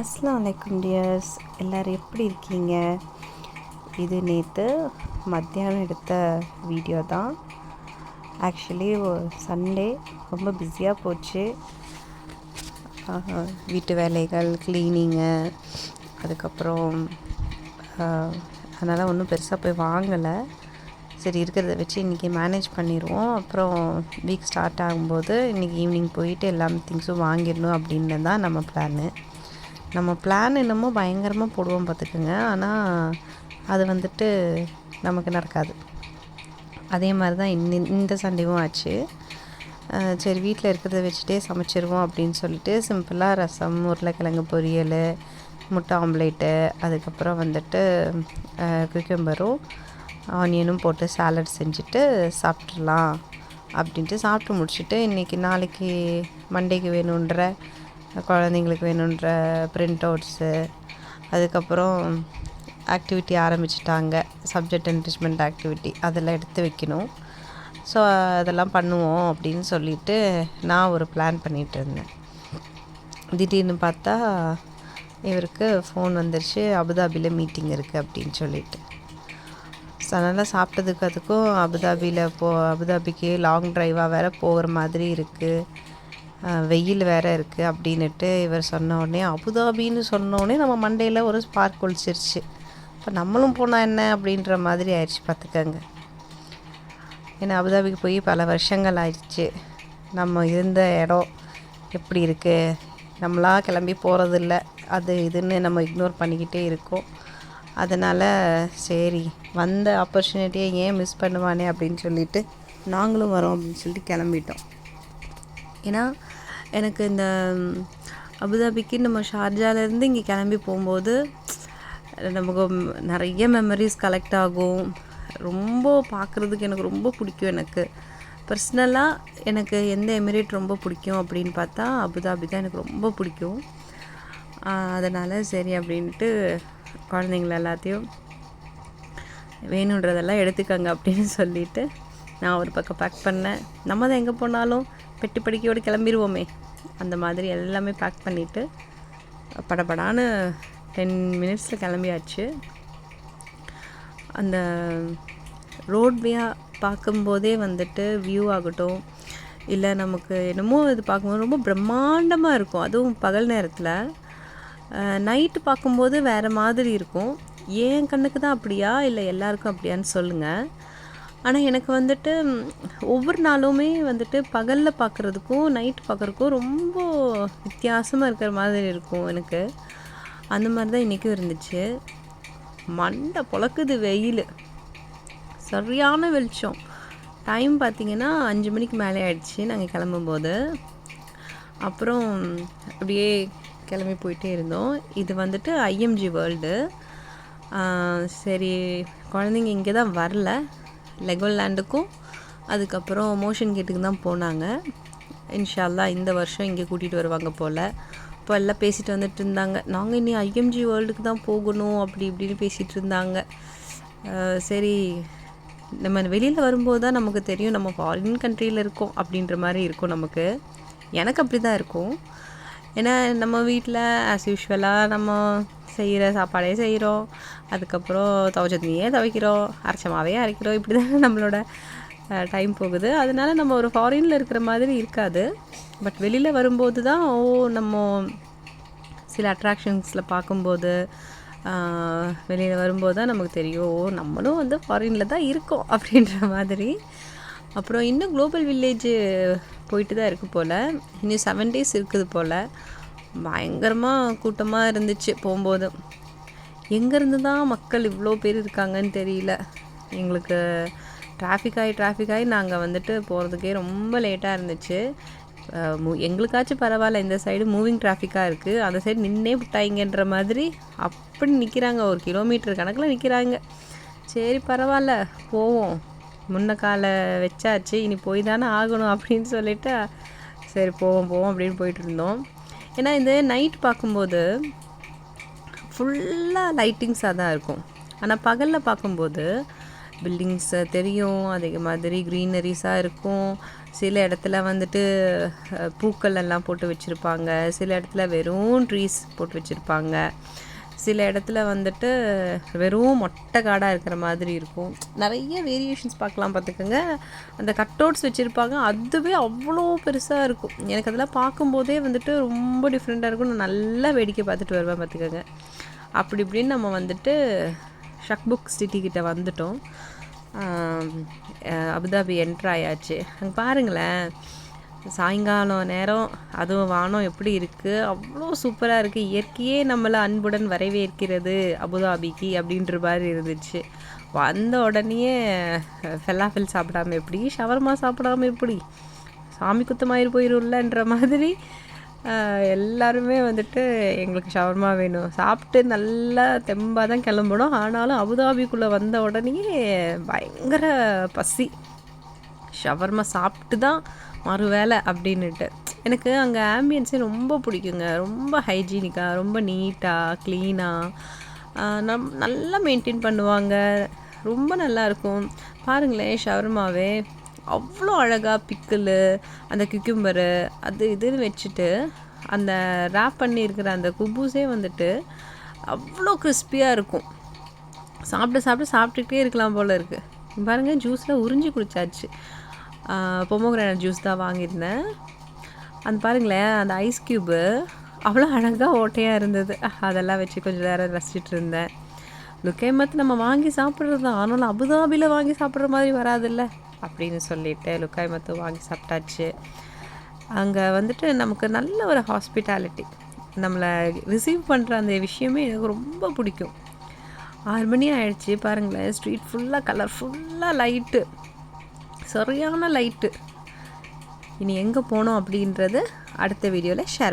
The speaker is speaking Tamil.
அஸ்லாம் வலைக்கம் டியர்ஸ் எல்லோரும் எப்படி இருக்கீங்க? இது நேற்று மத்தியானம் எடுத்த வீடியோ தான். ஆக்சுவலி சண்டே ரொம்ப பிஸியாக போச்சு. வீட்டு வேலைகள் க்ளீனிங்கு அதுக்கப்புறம் அதனால் ஒன்றும் பெருசாக போய் வாங்கலை. சரி இருக்கிறத வச்சு இன்றைக்கி மேனேஜ் பண்ணிடுவோம் அப்புறம் வீக் ஸ்டார்ட் ஆகும்போது இன்றைக்கி ஈவினிங் போயிட்டு எல்லா திங்ஸும் வாங்கிடணும் அப்படின்னு தான் நம்ம பிளான்னு நம்ம பிளான் என்னமோ பயங்கரமாக போடுவோம் பார்த்துக்குங்க. ஆனால் அது வந்துட்டு நமக்கு நடக்காது. அதே மாதிரி தான் இந்த இந்த சண்டேவும் ஆச்சு. சரி வீட்டில் இருக்கிறத வச்சுட்டே சமைச்சிருவோம் அப்படின்னு சொல்லிட்டு சிம்பிளாக ரசம் உருளைக்கிழங்கு பொரியல் முட்டை ஆம்லேட்டு அதுக்கப்புறம் வந்துட்டு குக்கம்பரும் ஆனியனும் போட்டு சாலட் செஞ்சுட்டு சாப்பிட்றலாம் அப்படின்ட்டு சாப்பிட்டு முடிச்சுட்டு இன்றைக்கி நாளைக்கு மண்டேக்கு வேணுன்ற குழந்தைங்களுக்கு வேணுன்ற பிரிண்ட் அவுட்ஸு அதுக்கப்புறம் ஆக்டிவிட்டி ஆரம்பிச்சிட்டாங்க. சப்ஜெக்ட் என்ரிச்மெண்ட் ஆக்டிவிட்டி அதெல்லாம் எடுத்து வைக்கணும். ஸோ அதெல்லாம் பண்ணுவோம் அப்படின்னு சொல்லிட்டு நான் ஒரு பிளான் பண்ணிகிட்டு இருந்தேன். திடீர்னு பார்த்தா இவருக்கு ஃபோன் வந்துருச்சு. அபுதாபியில் மீட்டிங் இருக்குது அப்படின்னு சொல்லிட்டு. ஸோ அதனால் சாப்பிட்டதுக்கு அதுக்கும் அபுதாபியில் போ அபுதாபிக்கு லாங் ட்ரைவாக வேறு போகிற மாதிரி இருக்குது வெயில் வேறு இருக்குது அப்படின்னுட்டு இவர் சொன்ன உடனே அபுதாபின்னு சொன்ன உடனே நம்ம மண்டையில் ஒரு ஸ்பார்க் ஒழிச்சிருச்சு. இப்போ நம்மளும் போனால் என்ன? அப்படின்ற மாதிரி ஆயிடுச்சு பார்த்துக்கங்க. ஏன்னா அபுதாபிக்கு போய் பல வருஷங்கள் ஆயிடுச்சு. நம்ம இருந்த இடம் எப்படி இருக்குது நம்மளா கிளம்பி போகிறதில்ல அது இதுன்னு நம்ம இக்னோர் பண்ணிக்கிட்டே இருக்கோம். அதனால் சரி வந்த ஆப்பர்ச்சுனிட்டியை ஏன் மிஸ் பண்ணுவானே? அப்படின்னு சொல்லிட்டு நாங்களும் வரோம் அப்படின்னு சொல்லிட்டு கிளம்பிட்டோம். ஏன்னா எனக்கு இந்த அபுதாபிக்கு நம்ம ஷார்ஜாலேருந்து இங்கே கிளம்பி போகும்போது நமக்கு நிறைய மெமரிஸ் கலெக்ட் ஆகும். ரொம்ப பார்க்குறதுக்கு எனக்கு ரொம்ப பிடிக்கும் எனக்கு. பர்சனலாக எனக்கு எந்த எமிரேட் ரொம்ப பிடிக்கும் அப்படின்னு பார்த்தா அபுதாபி தான் எனக்கு ரொம்ப பிடிக்கும். அதனால் சரி அப்படின்ட்டு குழந்தைங்கள எல்லாத்தையும் வேணுன்றதெல்லாம் எடுத்துக்கங்க அப்படின்னு சொல்லிவிட்டு நான் ஒரு பக்கம் பேக் பண்ணேன். நம்ம தான் எங்கே போனாலும் பெட்டி படிக்கையோடு கிளம்பிடுவோமே அந்த மாதிரி எல்லாமே பேக் பண்ணிவிட்டு படப்படான்னு டென் மினிட்ஸில் கிளம்பியாச்சு. அந்த ரோட்வேயாக பார்க்கும்போதே வந்துட்டு வியூ ஆகட்டும் இல்லை நமக்கு என்னமோ இது பார்க்கும்போது ரொம்ப பிரம்மாண்டமாக இருக்கும். அதுவும் பகல் நேரத்தில். நைட்டு பார்க்கும்போது வேறு மாதிரி இருக்கும். என் கண்ணுக்கு தான் அப்படியா இல்லை எல்லாருக்கும் அப்படியான்னு சொல்லுங்கள் ஆனால் எனக்கு வந்துட்டு ஒவ்வொரு நாளுமே வந்துட்டு பகலில் பார்க்குறதுக்கும் நைட் பார்க்குறதுக்கும் ரொம்ப வித்தியாசமாக இருக்கிற மாதிரி இருக்கும் எனக்கு. அந்த மாதிரி தான் இன்றைக்கும் இருந்துச்சு. மண்டை பொழக்குது வெயில். சரியான வெளிச்சம். டைம் பார்த்திங்கன்னா அஞ்சு மணிக்கு மேலே ஆயிடுச்சு நாங்கள் கிளம்பும்போது. அப்புறம் அப்படியே கிளம்பி போயிட்டே இருந்தோம். இது வந்துட்டு ஐஎம்ஜி வேர்ல்டு. சரி குழந்தைங்க இங்கே தான் வரல. லெகோலேண்டுக்கும் அதுக்கப்புறம் மோஷன் கேட்டுக்கு தான் போனாங்க. இன்ஷால்லா இந்த வருஷம் இங்கே கூட்டிகிட்டு வருவாங்க போல். இப்போ எல்லாம் பேசிட்டு வந்துட்டு இருந்தாங்க. நாங்கள் இனி ஐஎம்ஜி வேர்ல்டுக்கு தான் போகணும் அப்படி இப்படின்னு பேசிகிட்டு இருந்தாங்க. சரி நம்ம வெளியில் வரும்போது தான் நமக்கு தெரியும் நம்ம ஃபாரின் கண்ட்ரியில் இருக்கோம் அப்படின்ற மாதிரி இருக்கும் நமக்கு. எனக்கு அப்படி தான் இருக்கும். ஏன்னா நம்ம வீட்டில் ஆஸ் யூஷுவலாக நம்ம செய்கிற சாப்பாடே செய்கிறோம் அதுக்கப்புறம் துவைச்ச துவைக்கிறோம். அரைச்சமாவே அரைக்கிறோம். இப்படி தான் நம்மளோட டைம் போகுது. அதனால நம்ம ஒரு ஃபாரினில் இருக்கிற மாதிரி இருக்காது. பட் வெளியில் வரும்போது தான் ஓ நம்ம சில அட்ராக்ஷன்ஸில் பார்க்கும்போது வெளியில் வரும்போது தான் நமக்கு தெரியும். ஓ நம்மளும் வந்து ஃபாரினில் தான் இருக்கோம் அப்படின்ற மாதிரி. அப்புறம் இன்னும் குளோபல் வில்லேஜ் போயிட்டு தான் இருக்குது போல். இன்னும் செவன் டேஸ் இருக்குது போல். பயங்கரமாக கூட்டமாக இருந்துச்சு போகும்போது. எங்கேருந்து தான் மக்கள் இவ்வளோ பேர் இருக்காங்கன்னு தெரியல. எங்களுக்கு டிராஃபிக் ஆகி டிராஃபிக் ஆகி நாங்கள் வந்துட்டு போகிறதுக்கே ரொம்ப லேட்டாக இருந்துச்சு. எங்களுக்காச்சும் பரவாயில்ல இந்த சைடு மூவிங் டிராஃபிக்காக இருக்குது அந்த சைடு நின்னே விட்டாங்கன்ற மாதிரி அப்படி நிற்கிறாங்க ஒரு கிலோமீட்டர் கணக்கில் நிற்கிறாங்க சரி பரவாயில்ல போவோம். முன்ன காலை வச்சாச்சு. இனி போய் தானே ஆகணும் அப்படின்னு சொல்லிவிட்டு சரி போவோம் போவோம் அப்படின்னு போயிட்டு இருந்தோம். ஏன்னா இந்த நைட் பார்க்கும்போது ஃபுல்லாக லைட்டிங்ஸாக தான் இருக்கும். ஆனால் பகலில் பார்க்கும்போது பில்டிங்ஸை தெரியும் அதே மாதிரி க்ரீனரிஸாக இருக்கும். சில இடத்துல வந்துட்டு பூக்கள் எல்லாம் போட்டு வச்சுருப்பாங்க. சில இடத்துல வெறும் ட்ரீஸ் போட்டு வச்சுருப்பாங்க. சில இடத்துல வந்துட்டு வெறும் மொட்டை காடாக இருக்கிற மாதிரி இருக்கும். நிறைய வேரியேஷன்ஸ் பார்க்கலாம் பார்த்துக்கோங்க. அந்த கட்அவுட்ஸ் வச்சுருப்பாங்க. அதுவே அவ்வளோ பெருசாக இருக்கும். எனக்கு அதெல்லாம் பார்க்கும்போதே வந்துட்டு ரொம்ப டிஃப்ரெண்ட்டாக இருக்கும். நான் நல்லா வேடிக்கை பார்த்துட்டு வருவேன் பார்த்துக்கோங்க. அப்படி இப்படின்னு நம்ம வந்துட்டு ஷக்புக் சிட்டி கிட்டே வந்துட்டோம். அபுதாபி என்ட்ரு ஆயாச்சு. அங்கே பாருங்களேன். சாயங்காலம் நேரம் அதுவும் வானம் எப்படி இருக்குது அவ்வளோ சூப்பராக இருக்குது இயற்கையே நம்மளை அன்புடன் வரவேற்கிறது அபுதாபிக்கு அப்படின்ற மாதிரி இருந்துச்சு. வந்த உடனேயே ஃபெல்லாஃபில் சாப்பிடாம எப்படி? ஷவர்மா சாப்பிடாம எப்படி? சாமி குத்தமாயிரு போயிரும்லன்ற மாதிரி எல்லாருமே வந்துட்டு எங்களுக்கு ஷவர்மா வேணும். சாப்பிட்டு நல்லா தெம்பாக தான் கிளம்பணும். ஆனாலும் அபுதாபிக்குள்ளே வந்த உடனேயே பயங்கர பசி. ஷவர்மா சாப்பிட்டு தான் மறு வேலை அப்படின்னுட்டு. எனக்கு அங்கே ஆம்பியன்ஸே ரொம்ப பிடிக்குங்க. ரொம்ப ஹைஜீனிக்காக ரொம்ப நீட்டாக க்ளீனாக நம் நல்லா மெயின்டைன் பண்ணுவாங்க. ரொம்ப நல்லா இருக்கும். பாருங்களேன் ஷவர்மாவே அவ்வளோ அழகாக பிக்கிளு அந்த கிக்கும்பரு அது இதுன்னு வச்சுட்டு அந்த ரேப் பண்ணியிருக்கிற அந்த குபூஸே வந்துட்டு அவ்வளோ கிறிஸ்பியாக இருக்கும். சாப்பிட சாப்பிட சாப்பிட்டுக்கிட்டே இருக்கலாம் போல் இருக்குது பாருங்கள் ஜூஸில் உறிஞ்சி குடிச்சாச்சு. பொமோகிரானட் ஜூஸ் தான் வாங்கியிருந்தேன். அந்த பாருங்களேன் அந்த ஐஸ் க்யூபு அவ்வளோ அழகாக ஓட்டையாக இருந்தது. அதெல்லாம் வச்சு கொஞ்சம் நேரம் ரசிச்சிட்டு இருந்தேன். லுக்கைமத்து நம்ம வாங்கி சாப்பிட்றது தான். ஆனாலும் அபுதாபியில் வாங்கி சாப்பிட்ற மாதிரி வராதுல்ல? அப்படின்னு சொல்லிட்டு லுக்காய்மத்து வாங்கி சாப்பிட்டாச்சு. அங்கே வந்துட்டு நமக்கு நல்ல ஒரு ஹாஸ்பிட்டாலிட்டி நம்மளை ரிசீவ் பண்ணுற அந்த விஷயமே எனக்கு ரொம்ப பிடிக்கும். ஆறு மணி ஆயிடுச்சு பாருங்களேன். ஸ்ட்ரீட் ஃபுல்லாக கலர் ஃபுல்லாக லைட்டு சரியான லைட்டு இனி எங்கே போனோம் அப்படின்றது அடுத்த வீடியோவில் ஷேர்